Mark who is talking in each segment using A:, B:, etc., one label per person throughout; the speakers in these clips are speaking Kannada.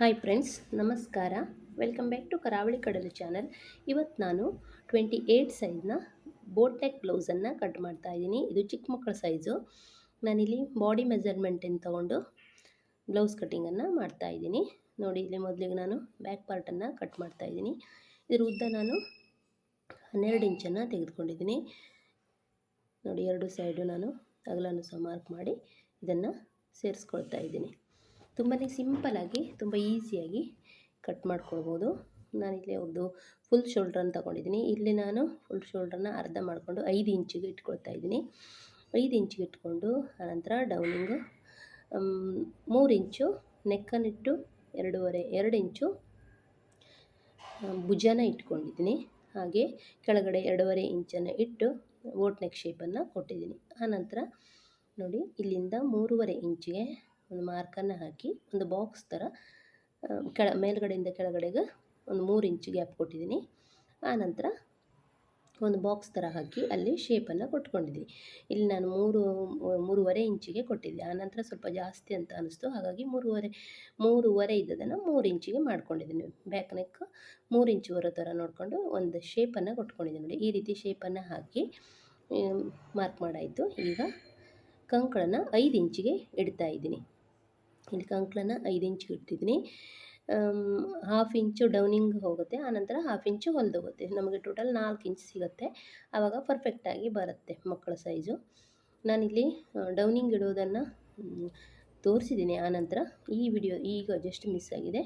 A: ಹಾಯ್ ಫ್ರೆಂಡ್ಸ್ ನಮಸ್ಕಾರ. Welcome back to Karavali Kadalu channel ಇವತ್ತು ನಾನು ಟ್ವೆಂಟಿ ಏಯ್ಟ್ ಸೈಜ್ನ ಬೋಟ್ ನೆಕ್ ಬ್ಲೌಸನ್ನು ಕಟ್ ಮಾಡ್ತಾ ಇದ್ದೀನಿ. ಇದು ಚಿಕ್ಕ ಮಕ್ಕಳ ಸೈಜು ನಾನಿಲ್ಲಿ ಬಾಡಿ ಮೆಜರ್ಮೆಂಟನ್ನು ತೊಗೊಂಡು ಬ್ಲೌಸ್ ಕಟ್ಟಿಂಗನ್ನು ಮಾಡ್ತಾ ಇದ್ದೀನಿ. ನೋಡಿ, ಇಲ್ಲಿ ಮೊದಲಿಗೆ ನಾನು ಬ್ಯಾಕ್ ಪಾರ್ಟನ್ನು ಕಟ್ ಮಾಡ್ತಾ ಇದ್ದೀನಿ. ಇದ್ರ ಉದ್ದ ನಾನು ಹನ್ನೆರಡು ಇಂಚನ್ನು ತೆಗೆದುಕೊಂಡಿದ್ದೀನಿ. ನೋಡಿ, ಎರಡು ಸೈಡು ನಾನು ಅಗಲನ್ನು ಸಹ ಮಾರ್ಕ್ ಮಾಡಿ ಇದನ್ನು ಸೇರಿಸ್ಕೊಳ್ತಾ ಇದ್ದೀನಿ. ತುಂಬಾ ಸಿಂಪಲಾಗಿ ತುಂಬ ಈಸಿಯಾಗಿ ಕಟ್ ಮಾಡ್ಕೊಳ್ಬೋದು. ನಾನಿಲ್ಲಿ ಒಂದು ಫುಲ್ ಶೋಲ್ಡ್ರನ್ನು ತಗೊಂಡಿದ್ದೀನಿ. ಇಲ್ಲಿ ನಾನು ಫುಲ್ ಶೋಲ್ಡ್ರನ್ನ ಅರ್ಧ ಮಾಡಿಕೊಂಡು ಐದು ಇಂಚಿಗೆ ಇಟ್ಕೊಳ್ತಾ ಇದ್ದೀನಿ. ಐದು ಇಂಚಿಗೆ ಇಟ್ಕೊಂಡು ಆನಂತರ ಡೌನಿಂಗು ಮೂರು ಇಂಚು ನೆಕ್ಕನ್ನಿಟ್ಟು ಎರಡೂವರೆ, ಎರಡು ಇಂಚು ಭುಜನ ಇಟ್ಕೊಂಡಿದ್ದೀನಿ. ಹಾಗೆ ಕೆಳಗಡೆ ಎರಡೂವರೆ ಇಂಚನ್ನು ಇಟ್ಟು ಓಟ್ ನೆಕ್ ಶೇಪನ್ನು ಕೊಟ್ಟಿದ್ದೀನಿ. ಆನಂತರ ನೋಡಿ ಇಲ್ಲಿಂದ ಮೂರುವರೆ ಇಂಚಿಗೆ ಒಂದು ಮಾರ್ಕನ್ನು ಹಾಕಿ ಒಂದು ಬಾಕ್ಸ್ ಥರ ಕೆಳ, ಮೇಲ್ಗಡೆಯಿಂದ ಕೆಳಗಡೆಗೆ ಒಂದು ಮೂರು ಇಂಚು ಗ್ಯಾಪ್ ಕೊಟ್ಟಿದ್ದೀನಿ. ಆನಂತರ ಒಂದು ಬಾಕ್ಸ್ ಥರ ಹಾಕಿ ಅಲ್ಲಿ ಶೇಪನ್ನು ಕೊಟ್ಕೊಂಡಿದ್ದೀನಿ. ಇಲ್ಲಿ ನಾನು ಮೂರು, ಮೂರುವರೆ ಇಂಚಿಗೆ ಕೊಟ್ಟಿದ್ದೆ. ಆನಂತರ ಸ್ವಲ್ಪ ಜಾಸ್ತಿ ಅಂತ ಅನ್ನಿಸ್ತು ಹಾಗಾಗಿ ಮೂರುವರೆ ಮೂರುವರೆ ಇದ್ದದನ್ನು ಮೂರು ಇಂಚಿಗೆ ಮಾಡ್ಕೊಂಡಿದ್ದೀನಿ. ಬ್ಯಾಕ್ ನೆಕ್ ಮೂರು ಇಂಚು ಬರೋ ಥರ ನೋಡಿಕೊಂಡು ಒಂದು ಶೇಪನ್ನು ಕೊಟ್ಕೊಂಡಿದ್ದೀನಿ ನೋಡಿ. ಈ ರೀತಿ ಶೇಪನ್ನು ಹಾಕಿ ಮಾರ್ಕ್ ಮಾಡಾಯಿತು. ಈಗ ಕಂಕಳನ್ನು ಐದು ಇಂಚಿಗೆ ಇಡ್ತಾ ಇದ್ದೀನಿ. ಇಲ್ಲಿ ಕಂಕಳನ್ನು ಐದು ಇಂಚು ಇಟ್ಟಿದ್ದೀನಿ. ಹಾಫ್ ಇಂಚು ಡೌನಿಂಗ್ ಹೋಗುತ್ತೆ, ಆನಂತರ ಹಾಫ್ ಇಂಚು ಹೊಲಿದೋಗುತ್ತೆ ನಮಗೆ ಟೋಟಲ್ ನಾಲ್ಕು ಇಂಚ್ ಸಿಗುತ್ತೆ. ಆವಾಗ ಪರ್ಫೆಕ್ಟಾಗಿ ಬರುತ್ತೆ ಮಕ್ಕಳ ಸೈಜು ನಾನಿಲ್ಲಿ ಡೌನಿಂಗ್ ಇಡೋದನ್ನು ತೋರಿಸಿದ್ದೀನಿ. ಆನಂತರ ಈ ವಿಡಿಯೋ ಈಗ ಜಸ್ಟ್ ಮಿಸ್ ಆಗಿದೆ.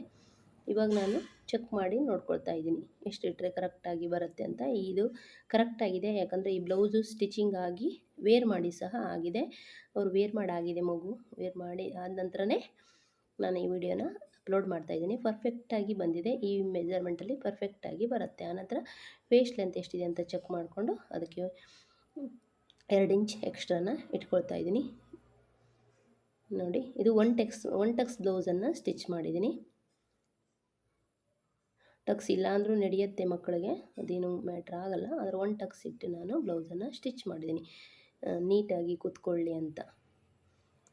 A: ಇವಾಗ ನಾನು ಚೆಕ್ ಮಾಡಿ ನೋಡ್ಕೊಳ್ತಾ ಇದ್ದೀನಿ. ಎಷ್ಟು ಇಟ್ಟರೆ ಕರೆಕ್ಟಾಗಿ ಬರುತ್ತೆ ಅಂತ. ಇದು ಕರೆಕ್ಟಾಗಿದೆ ಯಾಕಂದರೆ ಈ ಬ್ಲೌಸು ಸ್ಟಿಚಿಂಗ್ ಆಗಿ ವೇರ್ ಮಾಡಿ ಸಹ ಆಗಿದೆ. ಅವರು ವೇರ್ ಮಾಡಾಗಿದೆ ಮಗು ವೇರ್ ಮಾಡಿ ಆದ ನಂತರನೇ ನಾನು ಈ ವಿಡಿಯೋನ ಅಪ್ಲೋಡ್ ಮಾಡ್ತಾ ಇದ್ದೀನಿ. ಪರ್ಫೆಕ್ಟಾಗಿ ಬಂದಿದೆ, ಈ ಮೆಜರ್ಮೆಂಟಲ್ಲಿ ಪರ್ಫೆಕ್ಟಾಗಿ ಬರುತ್ತೆ. ಆನಂತರ ವೇಸ್ಟ್ ಲೆಂತ್ ಎಷ್ಟಿದೆ ಅಂತ ಚೆಕ್ ಮಾಡಿಕೊಂಡು ಅದಕ್ಕೆ ಎರಡು ಇಂಚ್ ಎಕ್ಸ್ಟ್ರಾನ ಇಟ್ಕೊಳ್ತಾ ಇದ್ದೀನಿ. ನೋಡಿ, ಇದು ಒನ್ ಟೆಕ್ಸ್ ಒನ್ ಟೆಕ್ಸ್ ಬ್ಲೌಸನ್ನು ಸ್ಟಿಚ್ ಮಾಡಿದ್ದೀನಿ. ಟಕ್ಸ್ ಇಲ್ಲ ಅಂದರೂ ನಡೆಯುತ್ತೆ ಮಕ್ಕಳಿಗೆ. ಅದೇನು ಮ್ಯಾಟ್ರ್ ಆಗಲ್ಲ. ಆದರೆ ಒಂದು ಟಕ್ಸ್ ಇಟ್ಟು ನಾನು ಬ್ಲೌಸನ್ನು ಸ್ಟಿಚ್ ಮಾಡಿದ್ದೀನಿ. ನೀಟಾಗಿ ಕೂತ್ಕೊಳ್ಳಿ ಅಂತ.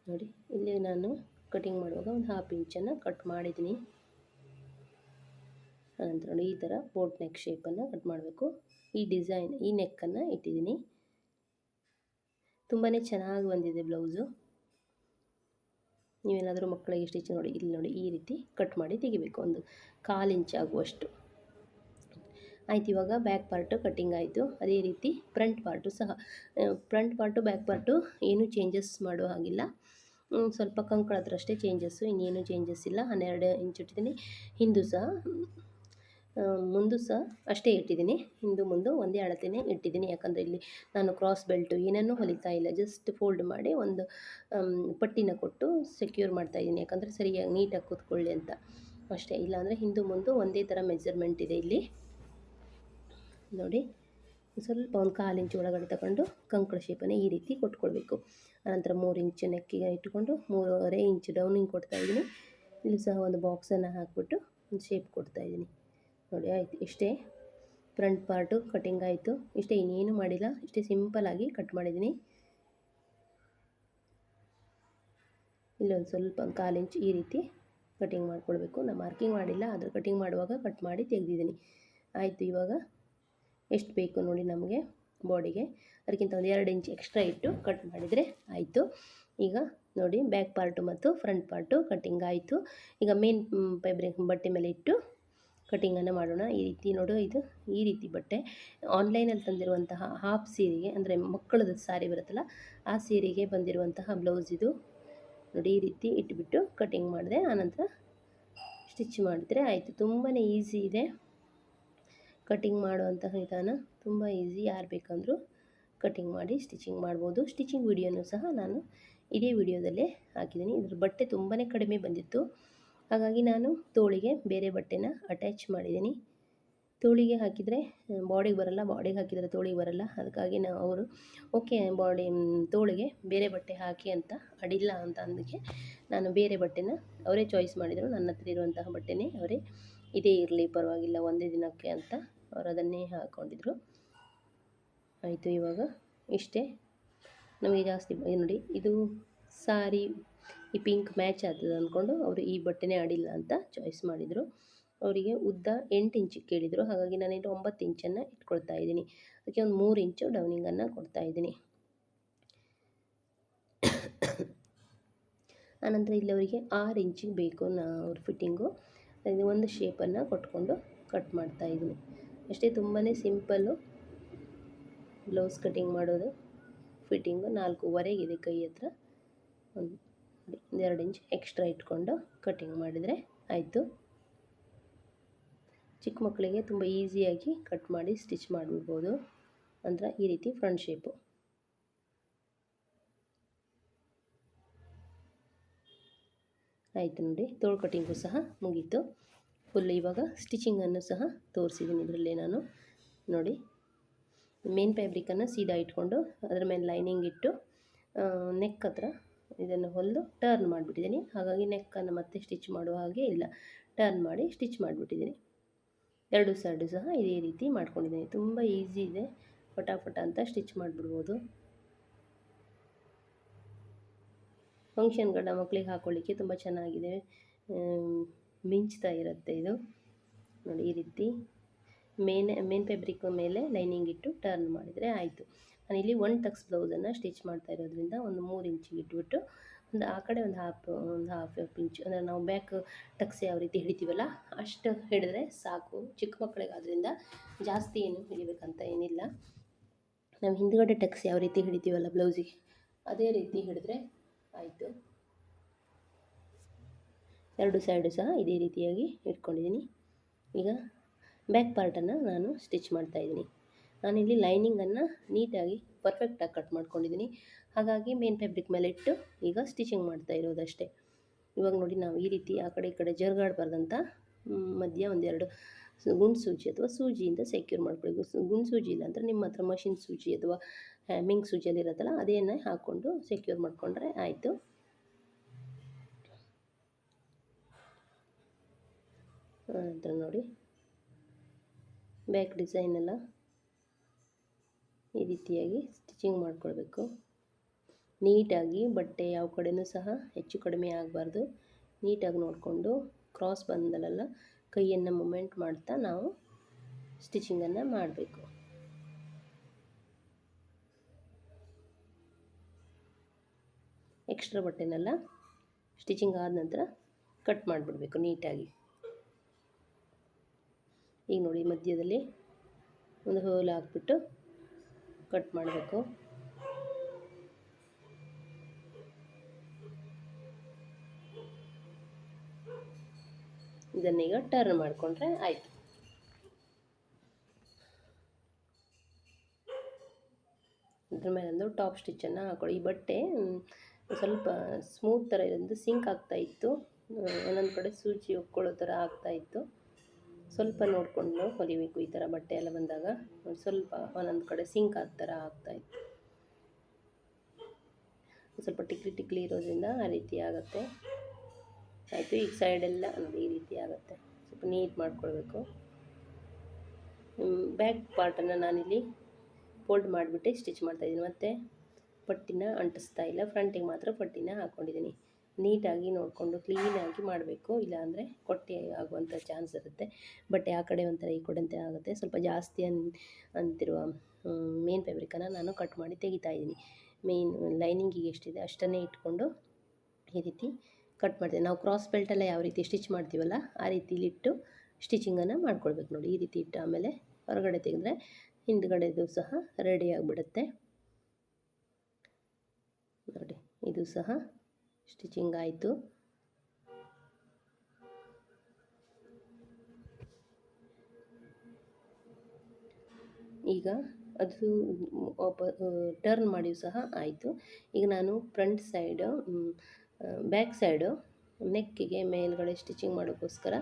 A: ನೋಡಿ, ಇಲ್ಲಿ ನಾನು ಕಟಿಂಗ್ ಮಾಡುವಾಗ ಒಂದು ಹಾಫ್ ಇಂಚನ್ನು ಕಟ್ ಮಾಡಿದ್ದೀನಿ. ಅನಂತರ ನೋಡಿ, ಈ ಥರ ಬೋಟ್ ನೆಕ್ ಶೇಪನ್ನು ಕಟ್ ಮಾಡಬೇಕು. ಈ ಡಿಸೈನ್, ಈ ನೆಕ್ಕನ್ನು ಇಟ್ಟಿದ್ದೀನಿ. ತುಂಬಾ ಚೆನ್ನಾಗಿ ಬಂದಿದೆ ಬ್ಲೌಸು. ನೀವೇನಾದರೂ ಮಕ್ಕಳಿಗೆ ಸ್ಟಿಚ್ ನೋಡಿ, ಇಲ್ಲಿ ನೋಡಿ ಈ ರೀತಿ ಕಟ್ ಮಾಡಿ ತೆಗಿಬೇಕು, ಒಂದು ಕಾಲು ಇಂಚ್ ಆಗುವಷ್ಟು. ಆಯ್ತು, ಇವಾಗ ಬ್ಯಾಕ್ ಪಾರ್ಟು ಕಟ್ಟಿಂಗ್ ಆಯಿತು. ಅದೇ ರೀತಿ ಫ್ರಂಟ್ ಪಾರ್ಟು ಸಹ. ಫ್ರಂಟ್ ಪಾರ್ಟು ಬ್ಯಾಕ್ ಪಾರ್ಟು ಏನೂ ಚೇಂಜಸ್ ಮಾಡೋ ಹಾಗಿಲ್ಲ. ಸ್ವಲ್ಪ ಕಂಕಳ ಹತ್ರ ಅಷ್ಟೇ ಚೇಂಜಸ್ಸು ಇನ್ನೇನು ಚೇಂಜಸ್ ಇಲ್ಲ. ಹನ್ನೆರಡು ಇಂಚು ಇಟ್ಟಿದ್ದೀನಿ. ಹಿಂದೂ ಸಹ ಮುಂದು ಸಹ ಅಷ್ಟೇ ಇಟ್ಟಿದ್ದೀನಿ. ಹಿಂದೂ ಮುಂದೆ ಒಂದೇ ಅಳತೆನೇ ಇಟ್ಟಿದ್ದೀನಿ. ಯಾಕಂದರೆ ಇಲ್ಲಿ ನಾನು ಕ್ರಾಸ್ ಬೆಲ್ಟು ಏನನ್ನೂ ಹೊಲಿತಾ ಇಲ್ಲ. ಜಸ್ಟ್ ಫೋಲ್ಡ್ ಮಾಡಿ ಒಂದು ಪಟ್ಟಿನ ಕೊಟ್ಟು ಸೆಕ್ಯೂರ್ ಮಾಡ್ತಾಯಿದ್ದೀನಿ ಯಾಕಂದರೆ ಸರಿಯಾಗಿ ನೀಟಾಗಿ ಕೂತ್ಕೊಳ್ಳಿ ಅಂತ. ಅಷ್ಟೇ. ಇಲ್ಲಾಂದರೆ ಹಿಂದೂ ಮುಂದೆ ಒಂದೇ ಥರ ಮೆಜರ್ಮೆಂಟ್ ಇದೆ ಇಲ್ಲಿ. ನೋಡಿ, ಸ್ವಲ್ಪ ಒಂದು ಕಾಲು ಇಂಚು ಒಳಗಡೆ ತಗೊಂಡು ಕಂಕಳ ಶೇಪನ್ನು ಈ ರೀತಿ ಕೊಟ್ಕೊಳ್ಬೇಕು. ಆನಂತರ ಮೂರು ಇಂಚು ನೆಕ್ಕಿಗೆ ಇಟ್ಕೊಂಡು ಮೂರುವರೆ ಇಂಚು ಡೌನಿಂಗ್ ಕೊಡ್ತಾಯಿದ್ದೀನಿ ಇಲ್ಲಿ ಸಹ ಒಂದು ಬಾಕ್ಸನ್ನು ಹಾಕ್ಬಿಟ್ಟು ಒಂದು ಶೇಪ್ ಕೊಡ್ತಾಯಿದ್ದೀನಿ ನೋಡಿ, ಆಯಿತು. ಇಷ್ಟೇ ಫ್ರಂಟ್ ಪಾರ್ಟು, ಕಟಿಂಗ್ ಆಯಿತು. ಇಷ್ಟೇ, ಇನ್ನೇನು ಮಾಡಿಲ್ಲ. ಇಷ್ಟೇ ಸಿಂಪಲಾಗಿ ಕಟ್ ಮಾಡಿದ್ದೀನಿ. ಇಲ್ಲೊಂದು ಸ್ವಲ್ಪ ಕಾಲು ಇಂಚ್ ಈ ರೀತಿ ಕಟಿಂಗ್ ಮಾಡ್ಕೊಳ್ಬೇಕು. ನಾನು ಮಾರ್ಕಿಂಗ್ ಮಾಡಿಲ್ಲ, ಆದರೆ ಕಟಿಂಗ್ ಮಾಡುವಾಗ ಕಟ್ ಮಾಡಿ ತೆಗೆದಿದ್ದೀನಿ. ಆಯಿತು, ಇವಾಗ ಎಷ್ಟು ಬೇಕು ನೋಡಿ ನಮಗೆ ಬಾಡಿಗೆ. ಅದಕ್ಕಿಂತ ಒಂದು ಎರಡು ಇಂಚ್ ಎಕ್ಸ್ಟ್ರಾ ಇಟ್ಟು ಕಟ್ ಮಾಡಿದರೆ ಆಯಿತು. ಈಗ ನೋಡಿ, ಬ್ಯಾಕ್ ಪಾರ್ಟು ಮತ್ತು ಫ್ರಂಟ್ ಪಾರ್ಟು ಕಟ್ಟಿಂಗ್ ಆಯಿತು. ಈಗ ಮೇನ್ ಫೈಬ್ರಿಕ್ ಬಟ್ಟೆ ಮೇಲೆ ಇಟ್ಟು ಕಟಿಂಗನ್ನು ಮಾಡೋಣ. ಈ ರೀತಿ ನೋಡು, ಇದು ಈ ರೀತಿ ಬಟ್ಟೆ. ಆನ್ಲೈನಲ್ಲಿ ತಂದಿರುವಂತಹ ಹಾಫ್ ಸೀರೆಗೆ, ಅಂದರೆ ಮಕ್ಕಳದ ಸಾರಿ ಬರುತ್ತಲ್ಲ, ಆ ಸೀರೆಗೆ ಬಂದಿರುವಂತಹ ಬ್ಲೌಸ್ ಇದು. ನೋಡಿ, ಈ ರೀತಿ ಇಟ್ಬಿಟ್ಟು ಕಟಿಂಗ್ ಮಾಡಿದೆ. ಆನಂತರ ಸ್ಟಿಚ್ ಮಾಡಿದರೆ ಆಯಿತು. ತುಂಬಾ ಈಸಿ ಇದೆ. ಕಟಿಂಗ್ ಮಾಡುವಂತಹ ವಿಧಾನ. ತುಂಬ ಈಸಿ. ಯಾರು ಬೇಕಂದರೂ ಕಟಿಂಗ್ ಮಾಡಿ ಸ್ಟಿಚಿಂಗ್ ಮಾಡ್ಬೋದು. ಸ್ಟಿಚಿಂಗ್ ವಿಡಿಯೋನೂ ಸಹ ನಾನು ಇದೇ ವಿಡಿಯೋದಲ್ಲೇ ಹಾಕಿದ್ದೀನಿ. ಇದ್ರ ಬಟ್ಟೆ ತುಂಬಾ ಕಡಿಮೆ ಬಂದಿತ್ತು. ಹಾಗಾಗಿ ನಾನು ತೋಳಿಗೆ ಬೇರೆ ಬಟ್ಟೆನ ಅಟ್ಯಾಚ್ ಮಾಡಿದ್ದೀನಿ. ತೋಳಿಗೆ ಹಾಕಿದರೆ ಬಾಡಿಗೆ ಬರಲ್ಲ ಬಾಡಿಗೆ ಹಾಕಿದರೆ ತೋಳಿಗೆ ಬರಲ್ಲ. ಅದಕ್ಕಾಗಿ ನಾವು ಅವರು ಓಕೆ ಬಾಡಿ ತೋಳಿಗೆ ಬೇರೆ ಬಟ್ಟೆ ಹಾಕಿ ಅಂತ, ಅಡಿಲ್ಲ ಅಂತ ಅಂದಕ್ಕೆ ನಾನು ಬೇರೆ ಬಟ್ಟೆನ ಅವರೇ ಚಾಯ್ಸ್ ಮಾಡಿದರು. ನನ್ನ ಹತ್ರ ಇರುವಂತಹ ಬಟ್ಟೆನೇ ಅವರೇ, ಇದೇ ಇರಲಿ, ಪರವಾಗಿಲ್ಲ, ಒಂದೇ ದಿನಕ್ಕೆ ಅಂತ ಅವರು ಅದನ್ನೇ ಹಾಕ್ಕೊಂಡಿದ್ರು ಆಯಿತು, ಇವಾಗ ಇಷ್ಟೇ. ನಮಗೆ ಜಾಸ್ತಿ ನೋಡಿ, ಇದು ಸಾರಿ ಈ ಪಿಂಕ್ ಮ್ಯಾಚ್ ಆಗ್ತದೆ ಅಂದ್ಕೊಂಡು ಅವರು ಈ ಬಟ್ಟೆನೇ ಆಡಿಲ್ಲ ಅಂತ ಚಾಯ್ಸ್ ಮಾಡಿದರು. ಅವರಿಗೆ ಉದ್ದ ಎಂಟು ಇಂಚಿಗೆ ಕೇಳಿದರು. ಹಾಗಾಗಿ ನಾನಿಲ್ಲಿ ಒಂಬತ್ತು ಇಂಚನ್ನು ಇಟ್ಕೊಳ್ತಾ ಇದ್ದೀನಿ. ಅದಕ್ಕೆ ಒಂದು ಮೂರು ಇಂಚು ಡೌನಿಂಗನ್ನು ಕೊಡ್ತಾ ಇದ್ದೀನಿ. ಆನಂತರ ಇಲ್ಲಿ ಅವರಿಗೆ ಆರು ಇಂಚಿಗೆ ಬೇಕು ನಾ ಅವ್ರ ಫಿಟ್ಟಿಂಗು ಇದು ಒಂದು ಶೇಪನ್ನು ಕೊಟ್ಕೊಂಡು ಕಟ್ ಮಾಡ್ತಾ ಇದ್ದೀನಿ. ಅಷ್ಟೇ ತುಂಬಾ ಸಿಂಪಲ್ಲು ಬ್ಲೌಸ್ ಕಟಿಂಗ್ ಮಾಡೋದು. ಫಿಟ್ಟಿಂಗು ನಾಲ್ಕೂವರೆಗಿದೆ ಕೈ ಹತ್ರ. ಒಂದು ಎರಡು ಇಂಚ್ ಎಕ್ಸ್ಟ್ರಾ ಇಟ್ಕೊಂಡು ಕಟಿಂಗ್ ಮಾಡಿದರೆ ಆಯಿತು. ಚಿಕ್ಕ ಮಕ್ಕಳಿಗೆ ತುಂಬ ಈಸಿಯಾಗಿ ಕಟ್ ಮಾಡಿ ಸ್ಟಿಚ್ ಮಾಡಿಬಿಡ್ಬೋದು. ಅಂದ್ರೆ ಈ ರೀತಿ ಫ್ರಂಟ್ ಶೇಪು ಆಯಿತು ನೋಡಿ, ತೋಳು ಕಟಿಂಗು ಸಹ ಮುಗೀತು. ಫುಲ್ ಇವಾಗ ಸ್ಟಿಚಿಂಗನ್ನು ಸಹ ತೋರಿಸಿದ್ದೀನಿ ಇದರಲ್ಲಿ ನಾನು. ನೋಡಿ ಮೇನ್ ಫ್ಯಾಬ್ರಿಕನ್ನು ಸೀದಾ ಇಟ್ಕೊಂಡು ಅದರ ಮೇಲೆ ಲೈನಿಂಗ್ ಇಟ್ಟು ನೆಕ್ ಹತ್ರ ಇದನ್ನು ಹೊಲಿದು ಟರ್ನ್ ಮಾಡಿಬಿಟ್ಟಿದ್ದೀನಿ. ಹಾಗಾಗಿ ನೆಕ್ಕನ್ನು ಮತ್ತೆ ಸ್ಟಿಚ್ ಮಾಡುವ ಹಾಗೆ ಇಲ್ಲ. ಟರ್ನ್ ಮಾಡಿ ಸ್ಟಿಚ್ ಮಾಡಿಬಿಟ್ಟಿದ್ದೀನಿ. ಎರಡು ಸೈಡು ಸಹ ಇದೇ ರೀತಿ ಮಾಡ್ಕೊಂಡಿದ್ದೀನಿ. ತುಂಬ ಈಸಿ ಇದೆ. ಫಟಾಫಟ ಅಂತ ಸ್ಟಿಚ್ ಮಾಡಿಬಿಡ್ಬೋದು. ಫಂಕ್ಷನ್ಗಳ ಮಕ್ಕಳಿಗೆ ಹಾಕೊಳ್ಳಿಕ್ಕೆ ತುಂಬ ಚೆನ್ನಾಗಿದೆ. ಮಿಂಚ್ತಾ ಇರುತ್ತೆ ಇದು. ನೋಡಿ ಈ ರೀತಿ. ಮೇನ್ ಮೇನ್ ಫ್ಯಾಬ್ರಿಕ್ ಮೇಲೆ ಲೈನಿಂಗ್ ಇಟ್ಟು ಟರ್ನ್ ಮಾಡಿದರೆ ಆಯಿತು. ನಾನಿಲ್ಲಿ ಒನ್ ಟಕ್ಸ್ ಬ್ಲೌಸನ್ನು ಸ್ಟಿಚ್ ಮಾಡ್ತಾ ಇರೋದ್ರಿಂದ ಒಂದು ಮೂರು ಇಂಚಿಗೆ ಇಟ್ಬಿಟ್ಟು ಒಂದು ಆ ಕಡೆ ಒಂದು ಹಾಫ್ ಒಂದು ಹಾಫ್ ಇಂಚ್ ಅಂದರೆ ನಾವು ಬ್ಯಾಕ್ ಟಕ್ಸ್ ಯಾವ ರೀತಿ ಹಿಡಿತೀವಲ್ಲ ಅಷ್ಟು ಹಿಡಿದ್ರೆ ಸಾಕು. ಚಿಕ್ಕ ಮಕ್ಕಳಿಗಾದ್ರಿಂದ ಜಾಸ್ತಿ ಏನು ಹಿಡಿಬೇಕಂತ ಏನಿಲ್ಲ. ನಾವು ಹಿಂದುಗಡೆ ಟಕ್ಸ್ ಯಾವ ರೀತಿ ಹಿಡಿತೀವಲ್ಲ ಬ್ಲೌಸಿಗೆ ಅದೇ ರೀತಿ ಹಿಡಿದ್ರೆ ಆಯಿತು. ಎರಡು ಸೈಡು ಸಹ ಇದೇ ರೀತಿಯಾಗಿ ಇಟ್ಕೊಂಡಿದ್ದೀನಿ ಈಗ ಬ್ಯಾಕ್ ಪಾರ್ಟನ್ನು ನಾನು ಸ್ಟಿಚ್ ಮಾಡ್ತಾಯಿದ್ದೀನಿ ನಾನಿಲ್ಲಿ ಲೈನಿಂಗನ್ನು ನೀಟಾಗಿ ಪರ್ಫೆಕ್ಟಾಗಿ ಕಟ್ ಮಾಡ್ಕೊಂಡಿದ್ದೀನಿ. ಹಾಗಾಗಿ ಮೇನ್ ಫ್ಯಾಬ್ರಿಕ್ ಮೇಲೆ ಇಟ್ಟು ಈಗ ಸ್ಟಿಚಿಂಗ್ ಮಾಡ್ತಾ ಇರೋದಷ್ಟೇ. ಇವಾಗ ನೋಡಿ ನಾವು ಈ ರೀತಿ ಆ ಕಡೆ ಈ ಕಡೆ ಜರುಗಾಡಬಾರ್ದಂತ ಮಧ್ಯ ಒಂದೆರಡು ಗುಂಡು ಸೂಜಿ ಅಥವಾ ಸೂಜಿಯಿಂದ ಸೆಕ್ಯೂರ್ ಮಾಡ್ಕೊಳ್ಳಿ. ಗುಂಡು ಸೂಜಿ ಇಲ್ಲ ಅಂದರೆ ನಿಮ್ಮ ಹತ್ರ ಮಷಿನ್ ಸೂಜಿ ಅಥವಾ ಹ್ಯಾಮಿಂಗ್ ಸೂಜಿಯಲ್ಲಿ ಇರುತ್ತಲ್ಲ, ಅದೇನೇ ಹಾಕ್ಕೊಂಡು ಸೆಕ್ಯೂರ್ ಮಾಡಿಕೊಂಡ್ರೆ ಆಯಿತು. ಅಂತ ನೋಡಿ. ಬ್ಯಾಕ್ ಡಿಸೈನ್ ಎಲ್ಲ ಈ ರೀತಿಯಾಗಿ ಸ್ಟಿಚಿಂಗ್ ಮಾಡಿಕೊಳ್ಬೇಕು. ನೀಟಾಗಿ ಬಟ್ಟೆ ಯಾವ ಕಡೆಯೂ ಸಹ ಹೆಚ್ಚು ಕಡಿಮೆ ಆಗಬಾರ್ದು. ನೀಟಾಗಿ ನೋಡಿಕೊಂಡು ಕ್ರಾಸ್ ಬಂದಲೆಲ್ಲ ಕೈಯನ್ನು ಮೂಮೆಂಟ್ ಮಾಡ್ತಾ ನಾವು ಸ್ಟಿಚಿಂಗನ್ನು ಮಾಡಬೇಕು. ಎಕ್ಸ್ಟ್ರಾ ಬಟ್ಟೆನೆಲ್ಲ ಸ್ಟಿಚಿಂಗ್ ಆದ ನಂತರ ಕಟ್ ಮಾಡಿಬಿಡ್ಬೇಕು ನೀಟಾಗಿ. ಈಗ ನೋಡಿ ಮಧ್ಯದಲ್ಲಿ ಒಂದು ಹೋಲ್ ಹಾಕ್ಬಿಟ್ಟು ಕಟ್ ಮಾಡಬೇಕು. ಇದನ್ನೀಗ ಟರ್ನ್ ಮಾಡಿಕೊಂಡ್ರೆ ಆಯಿತು. ಅದ್ರ ಮೇಲೊಂದು ಟಾಪ್ ಸ್ಟಿಚ್ಚನ್ನು ಹಾಕೊಳ್ಳಿ. ಈ ಬಟ್ಟೆ ಸ್ವಲ್ಪ ಸ್ಮೂತ್ ಥರ ಇದೊಂದು ಸಿಂಕ್ ಆಗ್ತಾಯಿತ್ತು ಒಂದೊಂದು ಕಡೆ ಸೂಜಿ ಒಕ್ಕೊಳ್ಳೋ ಥರ ಆಗ್ತಾ ಇತ್ತು. ಸ್ವಲ್ಪ ನೋಡಿಕೊಂಡು ಹೊಲಿಬೇಕು ಈ ಥರ ಬಟ್ಟೆ ಎಲ್ಲ ಬಂದಾಗ. ಸ್ವಲ್ಪ ಒಂದೊಂದು ಕಡೆ ಸಿಂಕ್ ಆದ ಥರ ಆಗ್ತಾಯಿತ್ತು ಸ್ವಲ್ಪ ಟಿಕ್ಲಿ ಟಿಕ್ಲಿ ಇರೋದ್ರಿಂದ ಆ ರೀತಿ ಆಗುತ್ತೆ. ಆಯಿತು, ಈಗ ಸೈಡೆಲ್ಲ ಈ ರೀತಿ ಆಗುತ್ತೆ. ಸ್ವಲ್ಪ ನೀಟ್ ಮಾಡ್ಕೊಳ್ಬೇಕು. ಬ್ಯಾಕ್ ಪಾರ್ಟನ್ನು ನಾನಿಲ್ಲಿ ಫೋಲ್ಡ್ ಮಾಡಿಬಿಟ್ಟು ಸ್ಟಿಚ್ ಮಾಡ್ತಾಯಿದ್ದೀನಿ ಮತ್ತು ಪಟ್ಟಿನ ಅಂಟಿಸ್ತಾ ಇಲ್ಲ. ಫ್ರಂಟಿಗೆ ಮಾತ್ರ ಪಟ್ಟಿನ ಹಾಕ್ಕೊಂಡಿದ್ದೀನಿ ನೀಟಾಗಿ ನೋಡಿಕೊಂಡು ಕ್ಲೀನಾಗಿ ಮಾಡಬೇಕು. ಇಲ್ಲಾಂದರೆ ಕೊಟ್ಟೆ ಆಗುವಂಥ ಚಾನ್ಸ್ ಇರುತ್ತೆ. ಬಟ್ಟೆ ಆ ಕಡೆ ಒಂಥರ ಈ ಕಡೆ ಆಗುತ್ತೆ. ಸ್ವಲ್ಪ ಜಾಸ್ತಿ ಅನ್, ಅಂತಿರುವ ಮೇನ್ ಫ್ಯಾಬ್ರಿಕನ್ನು ನಾನು ಕಟ್ ಮಾಡಿ ತೆಗಿತಾ ಇದ್ದೀನಿ. ಮೇನ್ ಲೈನಿಂಗಿಗೆ ಎಷ್ಟಿದೆ ಅಷ್ಟನ್ನೇ ಇಟ್ಕೊಂಡು ಈ ರೀತಿ ಕಟ್ ಮಾಡ್ತೀವಿ ನಾವು ಕ್ರಾಸ್ ಬೆಲ್ಟೆಲ್ಲ ಯಾವ ರೀತಿ ಸ್ಟಿಚ್ ಮಾಡ್ತೀವಲ್ಲ, ಆ ರೀತಿಲಿಟ್ಟು ಸ್ಟಿಚಿಂಗನ್ನು ಮಾಡ್ಕೊಳ್ಬೇಕು ನೋಡಿ. ಈ ರೀತಿ ಇಟ್ಟು ಆಮೇಲೆ ಹೊರಗಡೆ ತೆಗೆದ್ರೆ ಹಿಂದ್ಗಡೆದು ಸಹ ರೆಡಿ ಆಗಿಬಿಡುತ್ತೆ. ನೋಡಿ, ಇದು ಸಹ ಸ್ಟಿಚಿಂಗ್ ಆಯಿತು. ಈಗ ಅದು ಟರ್ನ್ ಮಾಡಿಯೂ ಸಹ ಆಯಿತು. ಈಗ ನಾನು ಫ್ರಂಟ್ ಸೈಡು ಬ್ಯಾಕ್ ಸೈಡು ನೆಕ್ಕಿಗೆ ಮೇಲ್ಗಡೆ ಸ್ಟಿಚಿಂಗ್ ಮಾಡೋಕ್ಕೋಸ್ಕರ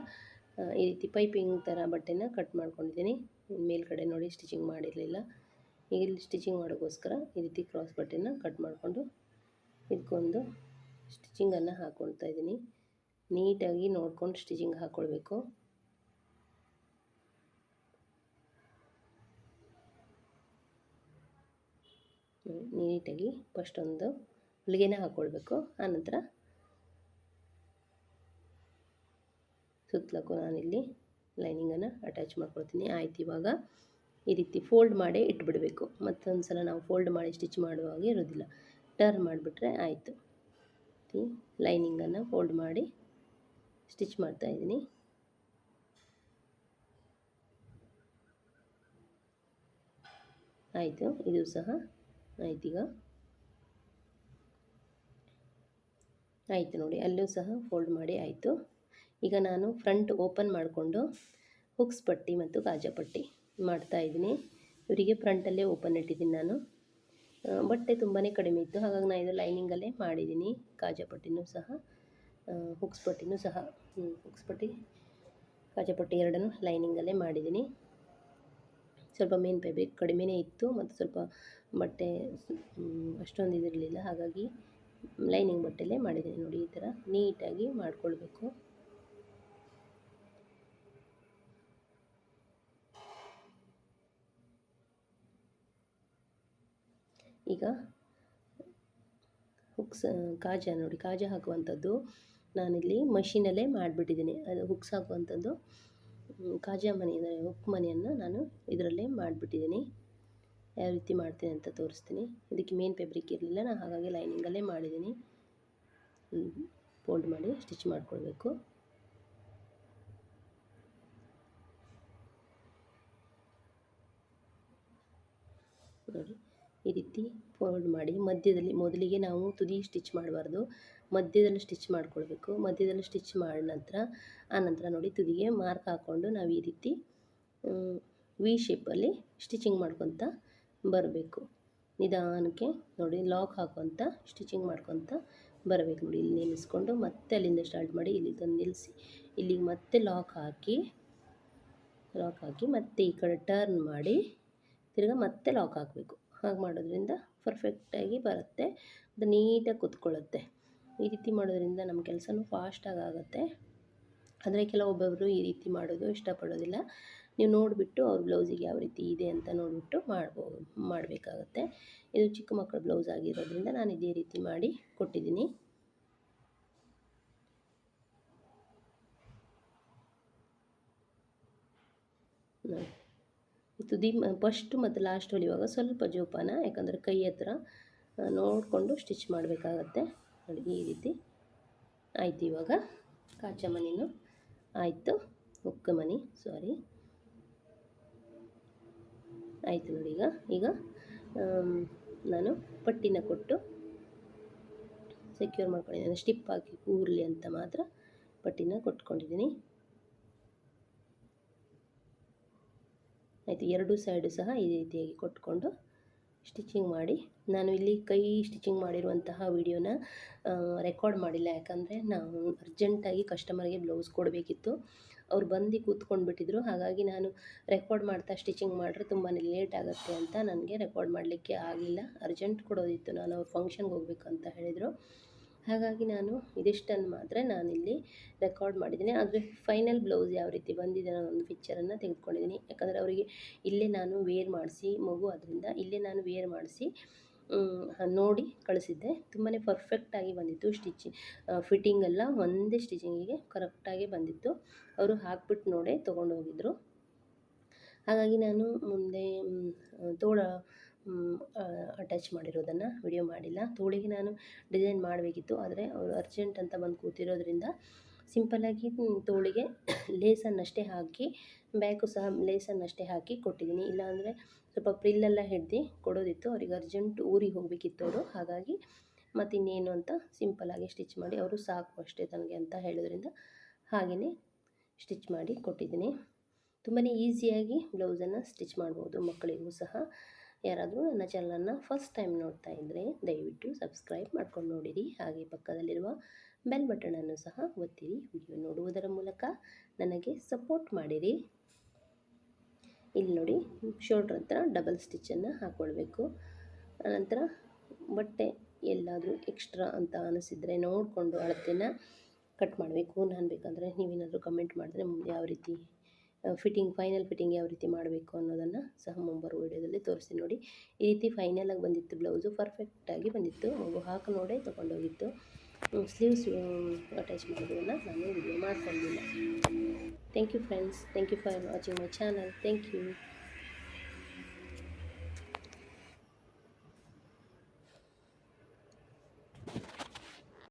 A: ಈ ರೀತಿ ಪೈಪಿಂಗ್ ಥರ ಬಟ್ಟೆನ ಕಟ್ ಮಾಡ್ಕೊಂಡಿದ್ದೀನಿ. ಮೇಲ್ಗಡೆ ನೋಡಿ ಸ್ಟಿಚಿಂಗ್ ಮಾಡಿರಲಿಲ್ಲ. ಈಗ ಇಲ್ಲಿ ಸ್ಟಿಚಿಂಗ್ ಮಾಡೋಕ್ಕೋಸ್ಕರ ಈ ರೀತಿ ಕ್ರಾಸ್ ಬಟ್ಟೆನ ಕಟ್ ಮಾಡಿಕೊಂಡು ಇದಕ್ಕೊಂದು ಸ್ಟಿಚಿಂಗನ್ನು ಹಾಕ್ಕೊಳ್ತಾ ಇದ್ದೀನಿ. ನೀಟಾಗಿ ನೋಡ್ಕೊಂಡು ಸ್ಟಿಚಿಂಗ್ ಹಾಕ್ಕೊಳ್ಬೇಕು ನೀಟಾಗಿ ಫಸ್ಟ್ ಒಂದು ಹುಲಿಗೆನ ಹಾಕ್ಕೊಳ್ಬೇಕು ಆನಂತರ ಸುತ್ತಲಕ್ಕೂ ನಾನಿಲ್ಲಿ ಲೈನಿಂಗನ್ನು ಅಟ್ಯಾಚ್ ಮಾಡ್ಕೊಳ್ತೀನಿ. ಆಯ್ತು, ಇವಾಗ ಈ ರೀತಿ ಫೋಲ್ಡ್ ಮಾಡೇ ಇಟ್ಬಿಡಬೇಕು. ಮತ್ತೊಂದು ಸಲ ನಾವು ಫೋಲ್ಡ್ ಮಾಡಿ ಸ್ಟಿಚ್ ಮಾಡುವಾಗೆ ಇರೋದಿಲ್ಲ. ಟರ್ನ್ ಮಾಡಿಬಿಟ್ರೆ ಆಯಿತು. ಲೈನಿಂಗನ್ನು ಫೋಲ್ಡ್ ಮಾಡಿ ಸ್ಟಿಚ್ ಮಾಡ್ತಾಯಿದ್ದೀನಿ ಆಯಿತು, ಇದು ಸಹ ಆಯ್ತೀಗ ಆಯಿತು ನೋಡಿ, ಅಲ್ಲೂ ಸಹ ಫೋಲ್ಡ್ ಮಾಡಿ ಆಯಿತು. ಈಗ ನಾನು ಫ್ರಂಟ್ ಓಪನ್ ಮಾಡಿಕೊಂಡು ಹುಕ್ಸ್ ಪಟ್ಟಿ ಮತ್ತು ಗಾಜಾ ಪಟ್ಟಿ ಮಾಡ್ತಾಯಿದ್ದೀನಿ ಇವರಿಗೆ ಫ್ರಂಟಲ್ಲೇ ಓಪನ್ ಇಟ್ಟಿದ್ದೀನಿ ನಾನು. ಬಟ್ಟೆ ತುಂಬಾ ಕಡಿಮೆ ಇತ್ತು. ಹಾಗಾಗಿ ನಾನು ಇದು ಲೈನಿಂಗಲ್ಲೇ ಮಾಡಿದ್ದೀನಿ ಕಾಜಾ ಪಟ್ಟಿನೂ ಸಹ ಹುಕ್ಸ್ ಪಟ್ಟಿನೂ ಸಹ ಹುಕ್ಸ್ ಪಟ್ಟಿ, ಕಾಜಾ ಪಟ್ಟಿ ಎರಡನ್ನೂ ಲೈನಿಂಗಲ್ಲೇ ಮಾಡಿದ್ದೀನಿ ಸ್ವಲ್ಪ ಮೇನ್ ಫ್ಯಾಬ್ರಿಕ್ ಕಡಿಮೆನೇ ಇತ್ತು ಮತ್ತು ಸ್ವಲ್ಪ ಬಟ್ಟೆ ಅಷ್ಟೊಂದು ಇದಿರಲಿಲ್ಲ. ಹಾಗಾಗಿ ಲೈನಿಂಗ್ ಬಟ್ಟೆಲೇ ಮಾಡಿದ್ದೀನಿ ನೋಡಿ ಈ ಥರ. ನೀಟಾಗಿ ಮಾಡಿಕೊಳ್ಬೇಕು. ಈಗ ಹುಕ್ಸ್ ಕಾಜಾ ನೋಡಿ, ಕಾಜ ಹಾಕುವಂಥದ್ದು ನಾನಿಲ್ಲಿ ಮಷೀನಲ್ಲೇ ಮಾಡಿಬಿಟ್ಟಿದ್ದೀನಿ. ಅದು ಹುಕ್ಸ್ ಹಾಕುವಂಥದ್ದು ಕಾಜಾ ಮನೆ ಹುಕ್ ಮನೆಯನ್ನು ನಾನು ಇದರಲ್ಲೇ ಮಾಡಿಬಿಟ್ಟಿದ್ದೀನಿ. ಯಾವ ರೀತಿ ಮಾಡ್ತೀನಿ ಅಂತ ತೋರಿಸ್ತೀನಿ. ಇದಕ್ಕೆ ಮೇನ್ ಫ್ಯಾಬ್ರಿಕ್ ಇರಲಿಲ್ಲ ನಾನು ಹಾಗಾಗಿ ಲೈನಿಂಗಲ್ಲೇ ಮಾಡಿದ್ದೀನಿ. ಫೋಲ್ಡ್ ಮಾಡಿ ಸ್ಟಿಚ್ ಮಾಡಿಕೊಳ್ಬೇಕು. ನೋಡಿ. ಈ ರೀತಿ ಫೋಲ್ಡ್ ಮಾಡಿ, ಮಧ್ಯದಲ್ಲಿ ಮೊದಲಿಗೆ ನಾವು ತುದಿ ಸ್ಟಿಚ್ ಮಾಡಬಾರ್ದು. ಮಧ್ಯದಲ್ಲಿ ಸ್ಟಿಚ್ ಮಾಡ್ಕೊಳ್ಬೇಕು. ಮಧ್ಯದಲ್ಲಿ ಸ್ಟಿಚ್ ಮಾಡಿದ ನಂತರ, ಆ ನಂತರ ನೋಡಿ ತುದಿಗೆ ಮಾರ್ಕ್ ಹಾಕ್ಕೊಂಡು ನಾವು ಈ ರೀತಿ ವಿ ಶೇಪಲ್ಲಿ ಸ್ಟಿಚಿಂಗ್ ಮಾಡ್ಕೊತ ಬರಬೇಕು. ನಿಧಾನಕ್ಕೆ ನೋಡಿ ಲಾಕ್ ಹಾಕೊತ ಸ್ಟಿಚಿಂಗ್ ಮಾಡ್ಕೊತ ಬರಬೇಕು ನೋಡಿ. ಇಲ್ಲಿ ನಿಲ್ಲಿಸ್ಕೊಂಡು ಮತ್ತೆ ಅಲ್ಲಿಂದ ಸ್ಟಾರ್ಟ್ ಮಾಡಿ, ಇಲ್ಲಿ ತಂದು ನಿಲ್ಲಿಸಿ. ಇಲ್ಲಿಗೆ ಮತ್ತೆ ಲಾಕ್ ಹಾಕಿ ಲಾಕ್ ಹಾಕಿ ಮತ್ತೆ ಈ ಕಡೆ ಟರ್ನ್ ಮಾಡಿ, ತಿರ್ಗಿ ಮತ್ತೆ ಲಾಕ್ ಹಾಕಬೇಕು. ಹಾಗೆ ಮಾಡೋದ್ರಿಂದ ಪರ್ಫೆಕ್ಟಾಗಿ ಬರುತ್ತೆ. ಅದು ನೀಟಾಗಿ ಕುತ್ಕೊಳ್ಳುತ್ತೆ. ಈ ರೀತಿ ಮಾಡೋದ್ರಿಂದ ನಮ್ಮ ಕೆಲಸನೂ ಫಾಸ್ಟಾಗಿ ಆಗುತ್ತೆ. ಆದರೆ ಕೆಲವೊಬ್ಬೊಬ್ಬರು ಈ ರೀತಿ ಮಾಡೋದು ಇಷ್ಟಪಡೋದಿಲ್ಲ. ನೀವು ನೋಡಿಬಿಟ್ಟು ಅವ್ರ ಬ್ಲೌಸಿಗೆ ಯಾವ ರೀತಿ ಇದೆ ಅಂತ ನೋಡಿಬಿಟ್ಟು ಮಾಡ್ಬೋದು ಮಾಡಬೇಕಾಗತ್ತೆ. ಇದು ಚಿಕ್ಕ ಮಕ್ಕಳ ಬ್ಲೌಸ್ ಆಗಿರೋದ್ರಿಂದ ನಾನು ಇದೇ ರೀತಿ ಮಾಡಿ ಕೊಟ್ಟಿದ್ದೀನಿ. ತುದಿ ಫಸ್ಟ್ ಮತ್ತು ಲಾಸ್ಟ್ ಹೊಲಿಯುವಾಗ ಸ್ವಲ್ಪ ಜೋಪಾನ, ಯಾಕಂದರೆ ಕೈ ಹತ್ರ ನೋಡಿಕೊಂಡು ಸ್ಟಿಚ್ ಮಾಡಬೇಕಾಗತ್ತೆ. ನೋಡಿ, ಈ ರೀತಿ ಆಯಿತು ಇವಾಗ. ಕಾಚ ಮನಿನೂ ಆಯಿತು. ಉಕ್ಕ ಮನಿ ಸಾರಿ ಆಯಿತು ನೋಡಿ ಈಗ. ಈಗ ನಾನು ಪಟ್ಟಿನ ಕೊಟ್ಟು ಸೆಕ್ಯೂರ್ ಮಾಡ್ಕೊಂಡಿದ್ದೀನಿ. ಸ್ಟಿಪ್ ಹಾಕಿ, ಕೂರಲಿ ಅಂತ ಮಾತ್ರ ಪಟ್ಟಿನ ಕೊಟ್ಕೊಂಡಿದ್ದೀನಿ. ಆಯಿತು, ಎರಡು ಸೈಡು ಸಹ ಈ ರೀತಿಯಾಗಿ ಕೊಟ್ಕೊಂಡು ಸ್ಟಿಚಿಂಗ್ ಮಾಡಿ. ನಾನು ಇಲ್ಲಿ ಕೈ ಸ್ಟಿಚಿಂಗ್ ಮಾಡಿರುವಂತಹ ವಿಡಿಯೋನ ರೆಕಾರ್ಡ್ ಮಾಡಿಲ್ಲ. ಯಾಕಂದರೆ ನಾವು ಅರ್ಜೆಂಟಾಗಿ ಕಸ್ಟಮರ್ಗೆ ಬ್ಲೌಸ್ ಕೊಡಬೇಕಿತ್ತು. ಅವ್ರು ಬಂದು ಕೂತ್ಕೊಂಡ್ಬಿಟ್ಟಿದ್ರು. ಹಾಗಾಗಿ ನಾನು ರೆಕಾರ್ಡ್ ಮಾಡ್ತಾ ಸ್ಟಿಚಿಂಗ್ ಮಾಡಿದ್ರೆ ತುಂಬಾ ಲೇಟ್ ಆಗುತ್ತೆ ಅಂತ ನನಗೆ ರೆಕಾರ್ಡ್ ಮಾಡಲಿಕ್ಕೆ ಆಗಲಿಲ್ಲ ಅರ್ಜೆಂಟ್ ಕೊಡೋದಿತ್ತು. ನಾನು ಅವ್ರ ಫಂಕ್ಷನ್ಗೆ ಹೋಗಬೇಕು ಅಂತ ಹೇಳಿದರು. ಹಾಗಾಗಿ ನಾನು ಇದಿಷ್ಟನ್ನು ಮಾತ್ರ ನಾನಿಲ್ಲಿ ರೆಕಾರ್ಡ್ ಮಾಡಿದ್ದೀನಿ. ಆದರೆ ಫೈನಲ್ ಬ್ಲೌಸ್ ಯಾವ ರೀತಿ ಬಂದಿದೆ ಅನ್ನೋ ಒಂದು ಪಿಕ್ಚರನ್ನು ತೆಗೆದುಕೊಂಡಿದ್ದೀನಿ. ಯಾಕಂದರೆ ಅವರಿಗೆ ಇಲ್ಲೇ ನಾನು ವೇರ್ ಮಾಡಿಸಿ ಮಗು ಅದರಿಂದ ಇಲ್ಲೇ ನಾನು ವೇರ್ ಮಾಡಿಸಿ ನೋಡಿ ಕಳಿಸಿದ್ದೆ. ತುಂಬಾ ಪರ್ಫೆಕ್ಟಾಗಿ ಬಂದಿತ್ತು ಸ್ಟಿಚಿಂಗ್ ಫಿಟ್ಟಿಂಗ್ ಎಲ್ಲ ಒಂದೇ ಸ್ಟಿಚಿಂಗಿಗೆ ಕರೆಕ್ಟಾಗಿ ಬಂದಿತ್ತು. ಅವರು ಹಾಕ್ಬಿಟ್ಟು ನೋಡೇ ತೊಗೊಂಡೋಗಿದ್ದರು ಹಾಗಾಗಿ ನಾನು ಮುಂದೆ ತೋಳ ಅಟ್ಯಾಚ್ ಮಾಡಿರೋದನ್ನು ವಿಡಿಯೋ ಮಾಡಿಲ್ಲ. ತೋಳಿಗೆ ನಾನು ಡಿಸೈನ್ ಮಾಡಬೇಕಿತ್ತು, ಆದರೆ ಅವರು ಅರ್ಜೆಂಟ್ ಅಂತ ಬಂದು ಕೂತಿರೋದ್ರಿಂದ ಸಿಂಪಲ್ಲಾಗಿ ತೋಳಿಗೆ ಲೇಸನ್ನಷ್ಟೇ ಹಾಕಿ ಬ್ಯಾಕು ಸಹ ಲೇಸನ್ನಷ್ಟೇ ಹಾಕಿ ಕೊಟ್ಟಿದ್ದೀನಿ. ಇಲ್ಲಾಂದರೆ ಸ್ವಲ್ಪ ಪ್ರಿಲ್ಲೆಲ್ಲ ಹಿಡ್ದು ಕೊಡೋದಿತ್ತು. ಅವ್ರಿಗೆ ಅರ್ಜೆಂಟ್ ಊರಿಗೆ ಹೋಗಬೇಕಿತ್ತು ಅವರು. ಹಾಗಾಗಿ ಮತ್ತು ಇನ್ನೇನು ಅಂತ ಸಿಂಪಲ್ಲಾಗಿ ಸ್ಟಿಚ್ ಮಾಡಿ, ಅವರು ಸಾಕು ಅಷ್ಟೇ ತನಗೆ ಅಂತ ಹೇಳೋದ್ರಿಂದ ಹಾಗೆಯೇ ಸ್ಟಿಚ್ ಮಾಡಿ ಕೊಟ್ಟಿದ್ದೀನಿ. ತುಂಬಾ ಈಸಿಯಾಗಿ ಬ್ಲೌಸನ್ನು ಸ್ಟಿಚ್ ಮಾಡ್ಬೋದು ಮಕ್ಕಳಿಗೂ ಸಹ. ಯಾರಾದರೂ ನನ್ನ ಚಾನಲನ್ನು ಫಸ್ಟ್ ಟೈಮ್ ನೋಡ್ತಾ ಇದ್ದರೆ ದಯವಿಟ್ಟು ಸಬ್ಸ್ಕ್ರೈಬ್ ಮಾಡ್ಕೊಂಡು ನೋಡಿರಿ. ಹಾಗೆ ಪಕ್ಕದಲ್ಲಿರುವ ಬೆಲ್ ಬಟನನ್ನು ಸಹ ಒತ್ತಿರಿ. ವಿಡಿಯೋ ನೋಡುವುದರ ಮೂಲಕ ನನಗೆ ಸಪೋರ್ಟ್ ಮಾಡಿರಿ. ಇಲ್ಲಿ ನೋಡಿ ಶೋಲ್ಡ್ರ್ ಹತ್ರ ಡಬಲ್ ಸ್ಟಿಚ್ಚನ್ನು ಹಾಕ್ಕೊಳ್ಬೇಕು ಆನಂತರ ಬಟ್ಟೆ ಎಲ್ಲಾದರೂ ಎಕ್ಸ್ಟ್ರಾ ಅಂತ ಅನಿಸಿದರೆ ನೋಡಿಕೊಂಡು ಅಳತೆನ ಕಟ್ ಮಾಡಬೇಕು. ನಾನು ಬೇಕಂದರೆ ನೀವೇನಾದರೂ ಕಮೆಂಟ್ ಮಾಡಿದ್ರೆ ಮುಂದೆ ಯಾವ ರೀತಿ ಫಿಟ್ಟಿಂಗ್ ಫೈನಲ್ ಫಿಟ್ಟಿಂಗ್ ಯಾವ ರೀತಿ ಮಾಡಬೇಕು ಅನ್ನೋದನ್ನು ಸಹ ಮುಂಬರುವ ವೀಡಿಯೋದಲ್ಲಿ ತೋರಿಸಿ ನೋಡಿ. ಈ ರೀತಿ ಫೈನಲಾಗಿ ಬಂದಿತ್ತು ಬ್ಲೌಸು ಪರ್ಫೆಕ್ಟಾಗಿ ಬಂದಿತ್ತು. ಮಗು ಹಾಕಿ ನೋಡೇ ತೊಗೊಂಡೋಗಿತ್ತು ಸ್ಲೀವ್ಸ್ ಅಟ್ಯಾಚ್ ಮಾಡೋದನ್ನು ನಾನು ವಿಡಿಯೋ ಮಾಡ್ಕೊಂಡಿಲ್ಲ thank you friends thank you for watching my channel thank you